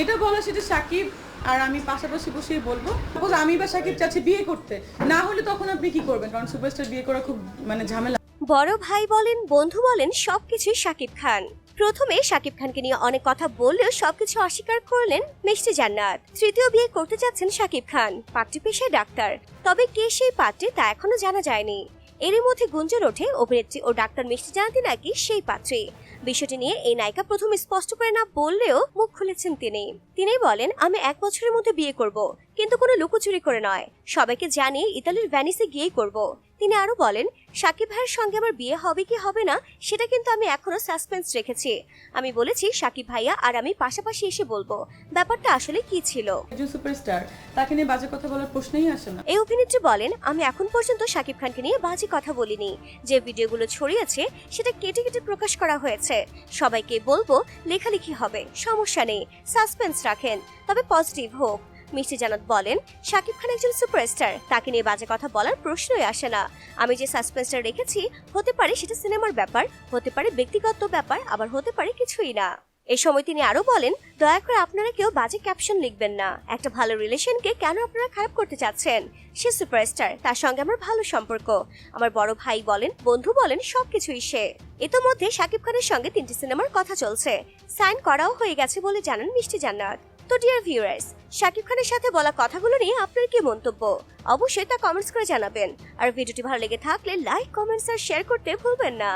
যেটা বলা সেটা সাকিব আর আমি পাশাপাশি বসেই বলব। সাপোজ আমি বা সাকিব চাচ্ছি বিয়ে করতে, না হলে তখন আপনি কি করবেন? কারণ সুপারস্টার বিয়ে করা খুব মানে ঝামেলা। বড় ভাই বলেন, বন্ধু বলেন, সবকিছুই শাকিব খান। প্রথমে শাকিব খানকে নিয়ে অনেক কথা বললেও সবকিছু অস্বীকার করলেন মিষ্টি জান্নাত। তৃতীয় বিয়ে করতে যাচ্ছেন শাকিব খান, পাত্রী পেশায় ডাক্তার। তবে কে সেই পাত্রী তা এখনও জানা যায়নি। এরই মধ্যে গুঞ্জন ওঠে অভিনেত্রী ও ডাক্তার মিষ্টি জানাতি নাকি সেই পাত্রী। বিষয়টি নিয়ে এই নায়িকা প্রথম স্পষ্ট করে না বললেও মুখ খুলেছেন তিনি। তিনি বলেন, আমি এক বছরের মধ্যে বিয়ে করব, কিন্তু কোনো লুকোচুরি করে নয়। সবাইকে জানিয়ে ইতালির ভ্যানিসে গিয়েই করব। তিনি আরও বলেন সাকিব ভাইয়ের সঙ্গে আমার বিয়ে হবে কি হবে না সেটা কিন্তু আমি এখনও সাসপেন্স রেখেছি। আমি বলেছি সাকিব ভাইয়া আর আমি পাশাপাশি এসে বলব ব্যাপারটা আসলে কি ছিল? সুপারস্টার তাকে নিয়ে বাজে কথা বলার প্রশ্নই আসে না। এই অভিনেত্রী বলেন আমি এখন পর্যন্ত শাকিব খানকে নিয়ে বাজে কথা বলিনি। যে ভিডিওগুলো ছড়িয়েছে সেটা কেটে কেটে প্রকাশ করা হয়েছে। সবাইকে বলব লেখালেখি হবে সমস্যা নেই সাসপেন্স রাখেন তবে পজিটিভ হোক। মিষ্টি জানাত বলেন, শাকিব খান একজন সুপারস্টার। তাকে নিয়ে বাজে কথা বলার প্রশ্নই আসে না। আমি যে সাসপেন্সটা রেখেছি, হতে পারে সেটা সিনেমার ব্যাপার, হতে পারে ব্যক্তিগত ব্যাপার, আবার হতে পারে কিছুই না। এই সময় তিনি আরও বলেন, দয়া করে আপনারা কেউ বাজে ক্যাপশন লিখবেন না। একটা ভালো রিলেশনকে কেন আপনারা খারাপ করতে চাচ্ছেন? সে সুপারস্টার, তার সঙ্গে আমার ভালো সম্পর্ক। আমার বড় ভাই বলেন, বন্ধু বলেন, সবকিছুই সে। ইতোমধ্যে শাকিব খানের সঙ্গে তিনটি সিনেমার কথা চলছে। সাইন করাও হয়ে গেছে বলে জানান মিষ্টি জান্নাত। তো ডিয়ার ভিউয়ার্স শাকিব খানের সাথে বলা কথাগুলো নিয়ে আপনার কি মন্তব্য? অবশ্যই তা কমেন্টস করে জানাবেন। আর ভিডিওটি ভালো লেগে থাকলে লাইক কমেন্টস আর শেয়ার করতে ভুলবেন না।